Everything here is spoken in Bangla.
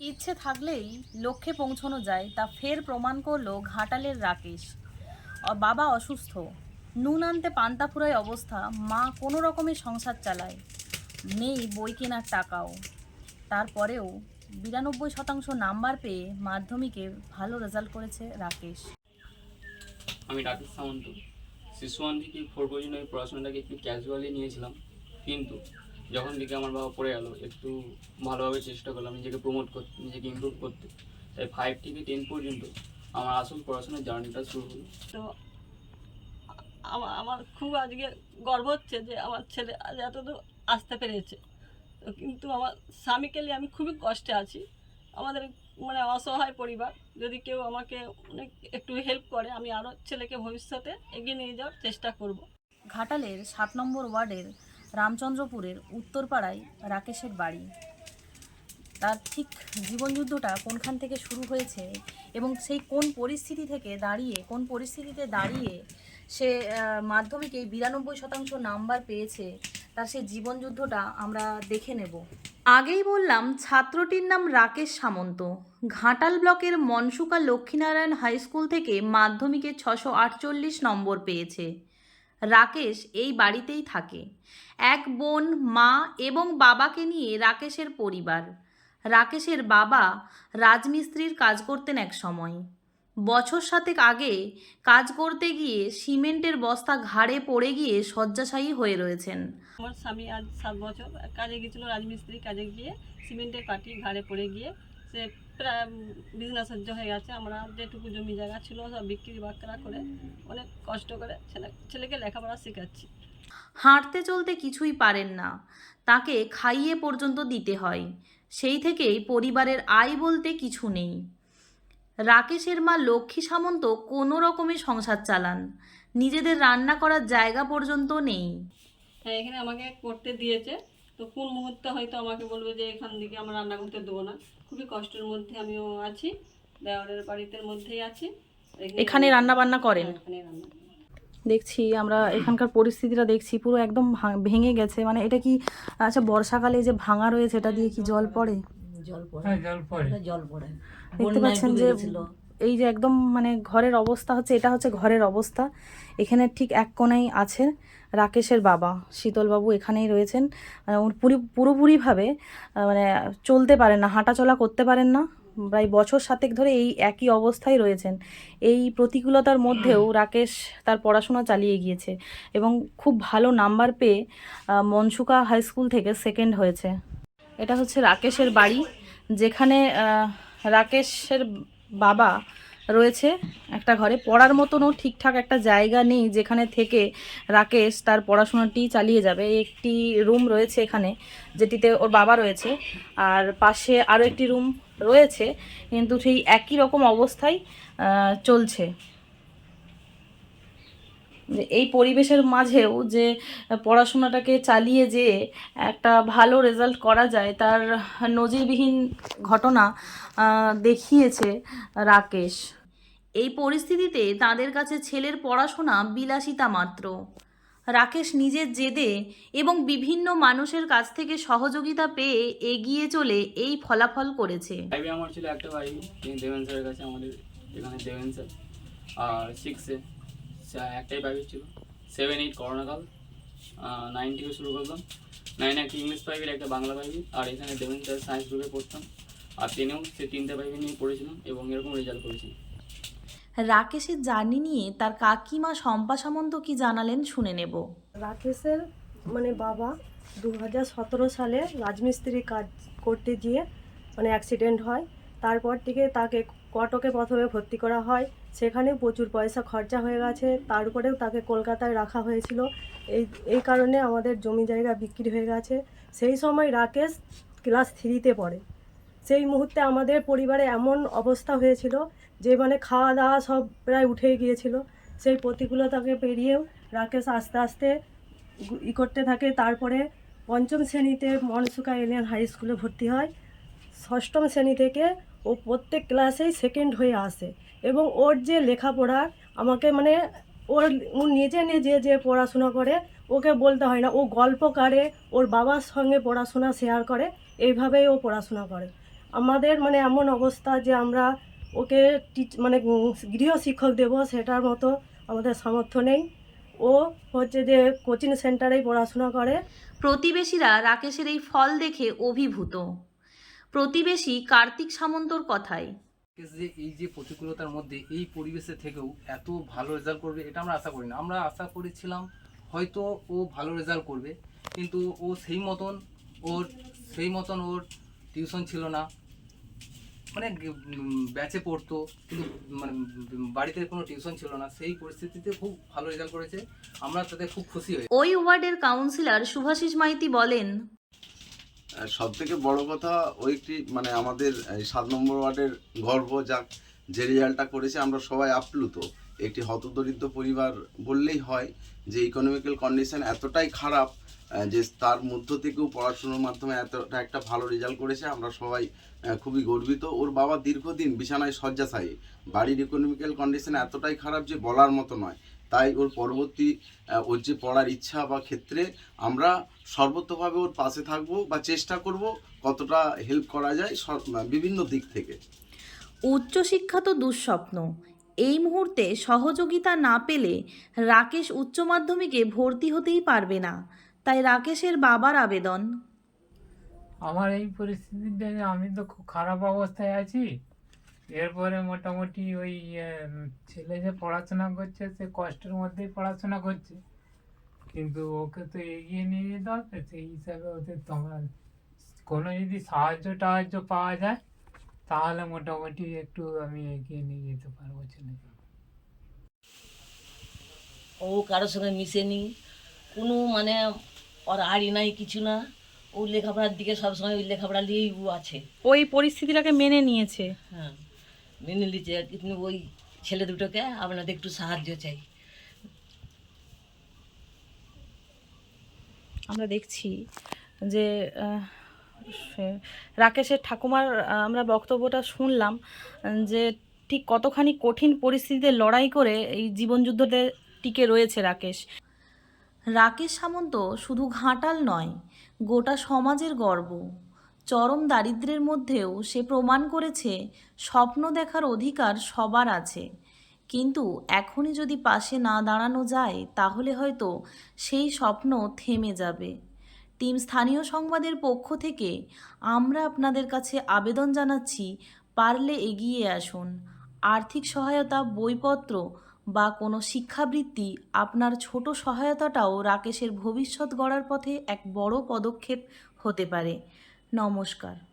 ইচ্ছে থাকলেই লক্ষ্যে পৌঁছানো যায়, তা ফের প্রমাণ করল ঘাটালের রাকেশ। বাবা অসুস্থ। নুন আনতে পান্তা ফুরায় অবস্থা, মা কোনো রকমের সংসার চালায়। নেই বই কেনার টাকাও। তারপরেও বিরানব্বই শতাংশ নাম্বার পেয়ে মাধ্যমিকে ভালো রেজাল্ট করেছে রাকেশ। আমি রাকেশ সামন্ত। শিশু থেকে ফোর পড়াশোনাটাকে একটু ক্যাজুয়ালি নিয়েছিলাম, কিন্তু যখন থেকে আমার বাবা পড়ে গেল একটু ভালোভাবে চেষ্টা করলাম নিজেকে প্রমোট করতে নিজেকে ইমপ্রুভ করতে। তাই ফাইভ থেকে টেন পর্যন্ত আমার আসল পড়াশোনার জার্নিটা শুরু হলো। তো আমার আমার খুব আজকে গর্ব হচ্ছে যে আমার ছেলে আজ এতদূর আসতে পেরেছে। তো কিন্তু আমার স্বামীকে নিয়ে আমি খুবই কষ্টে আছি। আমাদের মানে অসহায় পরিবার যদি কেউ আমাকে অনেক একটু হেল্প করে আমি আরও ছেলেকে ভবিষ্যতে এগিয়ে নিয়ে যাওয়ার চেষ্টা করব। ঘাটালের সাত নম্বর ওয়ার্ডের রামচন্দ্রপুরের উত্তরপাড়ায় রাকেশের বাড়ি। তার ঠিক জীবনযুদ্ধটা কোনখান থেকে শুরু হয়েছে এবং সেই কোন পরিস্থিতি থেকে দাঁড়িয়ে, কোন পরিস্থিতিতে দাঁড়িয়ে সে মাধ্যমিকে বিরানব্বই শতাংশ নাম্বার পেয়েছে, তার সেই জীবনযুদ্ধটা আমরা দেখে নেব। আগেই বললাম, ছাত্রটির নাম রাকেশ সামন্ত। ঘাটাল ব্লকের মনসুকা লক্ষ্মীনারায়ণ হাই স্কুল থেকে মাধ্যমিকে ছশো আটচল্লিশ নম্বর পেয়েছে। রাকেশ এই বাড়িতেই থাকে। এক বোন, মা এবং বাবাকে নিয়ে রাকেশের পরিবার। রাকেশের বাবা রাজমিস্ত্রির কাজ করতেন এক সময়। বছর সাতেক আগে কাজ করতে গিয়ে সিমেন্টের বস্তা ঘাড়ে পড়ে গিয়ে শয্যাশায়ী হয়ে রয়েছেন। আমার স্বামী আজ সাত বছর কাজে গিয়েছিল রাজমিস্ত্রি কাজে গিয়ে সিমেন্টের পাটি ঘাড়ে পড়ে গিয়ে সে প্রায় বিজনেস সহ্য হয়ে গেছে। আমরা যেটুকু জমি জায়গা ছিল সব বিক্রি বাকরা করে অনেক কষ্ট করে ছেলে ছেলেকে লেখাপড়া শেখাচ্ছি। হাঁটতে চলতে কিছুই পারেন না। তাকে খাইয়ে পর্যন্ত দিতে হয়। সেই থেকেই পরিবারের আয় বলতে কিছু নেই। রাকেশের মা লক্ষ্মী সামন্ত কোনো রকমে সংসার চালান। নিজেদের রান্না করার জায়গা পর্যন্ত নেই। হ্যাঁ এখানে আমাকে করতে দিয়েছে। তো কোন মুহূর্তে হয়তো আমাকে বলবে যে এখান থেকে আমরা রান্না করতে দেবো না। খুবই কষ্টের মধ্যে আমিও আছি দেওয়ারের বাড়িতে মধ্যেই আছি। এখানে রান্না বান্না করেন? হ্যাঁ, রান্না দেখছি আমরা এখানকার পরিস্থিতিটা দেখছি পুরো একদম ভাঙ- ভেঙে গেছে। মানে এটা কি আচ্ছা বর্ষাকালে যে ভাঙা রয়েছে এটা দিয়ে কি জল পড়ে? জল পড়ে। হ্যাঁ জল পড়ে। জল পড়ে। দেখতে পাচ্ছেন যে এই যে একদম মানে ঘরের অবস্থা হচ্ছে এটা হচ্ছে ঘরের অবস্থা। এখানে ঠিক এক কোণাই আছে রাকেশের বাবা, শীতলবাবু এখানেই রয়েছেন। পুরি, পুরোপুরিভাবে মানে চলতে পারেন না, হাঁটাচলা করতে পারেন না, প্রায় বছর সাতেক ধরে এই একই অবস্থায় রয়েছেন। এই প্রতিকূলতার মধ্যেও রাকেশ তার পড়াশোনা চালিয়ে গিয়েছে এবং খুব ভালো নাম্বার পেয়ে মনসুকা হাই স্কুল থেকে সেকেন্ড হয়েছে। এটা হচ্ছে রাকেশের বাড়ি, যেখানে রাকেশের বাবা রয়েছে একটা ঘরে। পড়ার মতনও ঠিকঠাক একটা জায়গা নেই যেখানে থেকে রাকেশ তার পড়াশোনাটি চালিয়ে যাবে। একটি রুম রয়েছে এখানে যেটিতে ওর বাবা রয়েছে আর পাশে আরও একটি রুম রয়েছে। কিন্তু সেই একই রকম অবস্থায় চলছে। যে এই পরিবেশের মাঝেও যে পড়াশোনাটাকে চালিয়ে যে একটা ভালো রেজাল্ট করা যায়, তার নজিরবিহীন ঘটনা দেখিয়েছে রাকেশ। এই পরিস্থিতিতে তাদের কাছে ছেলের পড়াশোনা বিলাসিতা মাত্র। রাকেশ নিজের জেদে এবং বিভিন্ন মানুষের কাছ থেকে সহযোগিতা পেয়ে এগিয়ে চলে এই ফলাফল করেছে। আমার ছিল একটা ভাই দেবেন স্যারের কাছে আমাদের, এখানে দেবেন স্যার, আর সিক্সে একটাই প্রাইভেট ছিল। সেভেন এইট করোনাকাল নাইন থেকে শুরু করলাম। নাইনে একটা ইংলিশ প্রাইভেট একটা বাংলা প্রাইভেট আর এখানে দেবেন স্যার সায়েন্স গ্রুপে পড়তাম। আর টেনেও সে তিনটে প্রাইভেট নিয়ে পড়েছিলাম এবং এরকম রেজাল্ট করেছি। রাকেশের জার্নি নিয়ে তার কাকিমা শম্পা সামন্ত কি জানালেন শুনে নেব। রাকেশের মানে বাবা দু হাজার সতেরো সালে রাজমিস্ত্রি কাজ করতে গিয়ে মানে অ্যাক্সিডেন্ট হয়। তারপর থেকে তাকে কটকে প্রথমে ভর্তি করা হয়। সেখানেও প্রচুর পয়সা খরচা হয়ে গেছে। তার উপরেও তাকে কলকাতায় রাখা হয়েছিল। এই এই কারণে আমাদের জমি জায়গা বিক্রি হয়ে গেছে। সেই সময় রাকেশ ক্লাস থ্রিতে পড়ে। সেই মুহূর্তে আমাদের পরিবারে এমন অবস্থা হয়েছিল যে মানে খাওয়া দাওয়া সব প্রায় উঠে গিয়েছিল। সেই প্রতিকূলতাকে পেরিয়েও রাকেশ আস্তে আস্তে ই করতে থাকে। তারপরে পঞ্চম শ্রেণীতে মনসুকা এলিয়ান হাই স্কুলে ভর্তি হয়। ষষ্ঠম শ্রেণি থেকে ও প্রত্যেক ক্লাসেই সেকেন্ড হয়ে আসে। এবং ওর যে লেখাপড়া, আমাকে মানে ওর, ও নিজে নিজে যে পড়াশোনা করে, ওকে বলতে হয় না। ও গল্প কারে ওর বাবার সঙ্গে পড়াশোনা শেয়ার করে, এইভাবেই ও পড়াশোনা করে। আমাদের মানে এমন অবস্থা যে আমরা ওকে টিচ মানে গৃহ শিক্ষক দেব, সেটার মতো আমাদের সামর্থ্য নেই। ও হচ্ছে যে কোচিং সেন্টারেই পড়াশোনা করে। প্রতিবেশীরা রাকেশের এই ফল দেখে অভিভূত। প্রতিবেশী কার্তিক সামন্তর কথায়। যে এই যে প্রতিকূলতার মধ্যে এই পরিবেশে থেকেও এত ভালো রেজাল্ট করবে এটা আমরা আশা করি না। আমরা আশা করেছিলাম হয়তো ও ভালো রেজাল্ট করবে কিন্তু ও সেই মতন ওর সেই মতন ওর টিউশন ছিল না। মানে ব্যাচে পড়তো কিন্তু মানে বাড়িতে কোনো টিউশন ছিল না। সেই পরিস্থিতিতে খুব ভালো রেজাল্ট করেছে। আমরা তাতে খুব খুশি হই ওই ওয়ার্ডের কাউন্সিলর শুভাশিস মাইতি বলেন সব থেকে বড় কথা ওই একটি মানে আমাদের সাত নম্বর ওয়ার্ডের গর্ব যা যে রেজাল্টটা করেছে, আমরা সবাই আপ্লুত। একটি হতদরিদ্র পরিবার বললেই হয় যে ইকোনমিক্যাল কন্ডিশন এতটাই খারাপ যে তার মধ্য থেকেও পড়াশুনোর মাধ্যমে এতটা একটা ভালো রেজাল্ট করেছে, আমরা সবাই খুবই গর্বিত। ওর বাবা দীর্ঘদিন বিছানায় শয্যাশায়ী। বাড়ির ইকোনমিক্যাল কন্ডিশন এতটাই খারাপ যে বলার মতো নয়। তাই ওর পরবর্তী ওর যে পড়ার ইচ্ছা বা ক্ষেত্রে আমরা সর্বতভাবে ওর পাশে থাকব বা চেষ্টা করব কতটা হেল্প করা যায় বিভিন্ন দিক থেকে। উচ্চশিক্ষা তো দুঃস্বপ্ন। এই মুহূর্তে সহযোগিতা না পেলে রাকেশ উচ্চ মাধ্যমিকে ভর্তি হতেই পারবে না। তাই রাকেশের বাবার আবেদন। আমার এই পরিস্থিতিতে আমি তো খুব খারাপ অবস্থায় আছি। এরপরে মোটামুটি ওই ছেলে যে পড়াশোনা করছে সে কষ্টের মধ্যেই পড়াশোনা করছে। কিন্তু ওকে তো এগিয়ে নিয়ে যেতে হবে সেই হিসাবে ওদের তোমার কোনো যদি সাহায্য টাহায্য পাওয়া যায় তাহলে মোটামুটি একটু আমি এগিয়ে নিয়ে যেতে পারব ছেলেকে ও কারোর সঙ্গে মিশেনি কোনো মানে ওর আড়ি নাই কিছু না ও লেখাপড়ার দিকে সবসময় ওই লেখাপড়া নিয়েই ও আছে। ওই পরিস্থিতিটাকে মেনে নিয়েছে। হ্যাঁ। মেনে নিচ্ছে কিন্তু ওই ছেলে দুটোকে আপনাদের একটু সাহায্য চাই। আমরা দেখছি যে রাকেশের ঠাকুমার আমরা বক্তব্যটা শুনলাম যে ঠিক কতখানি কঠিন পরিস্থিতিতে লড়াই করে এই জীবনযুদ্ধতে টিকে রয়েছে রাকেশ। রাকেশ সামন্ত শুধু ঘাটাল নয় গোটা সমাজের গর্ব। চরম দারিদ্র্যের মধ্যেও সে প্রমাণ করেছে, স্বপ্ন দেখার অধিকার সবার আছে। কিন্তু এখনই যদি পাশে না দাঁড়ানো যায়, তাহলে হয়তো সেই স্বপ্ন থেমে যাবে। টিম স্থানীয় সংবাদের পক্ষ থেকে আমরা আপনাদের কাছে আবেদন জানাচ্ছি, পারলে এগিয়ে আসুন। আর্থিক সহায়তা, বইপত্র বা কোনো শিক্ষাবৃত্তি আপনার ছোট সহায়তাটাও রাকেশের ভবিষ্যৎ গড়ার পথে এক বড় পদক্ষেপ হতে পারে। নমস্কার।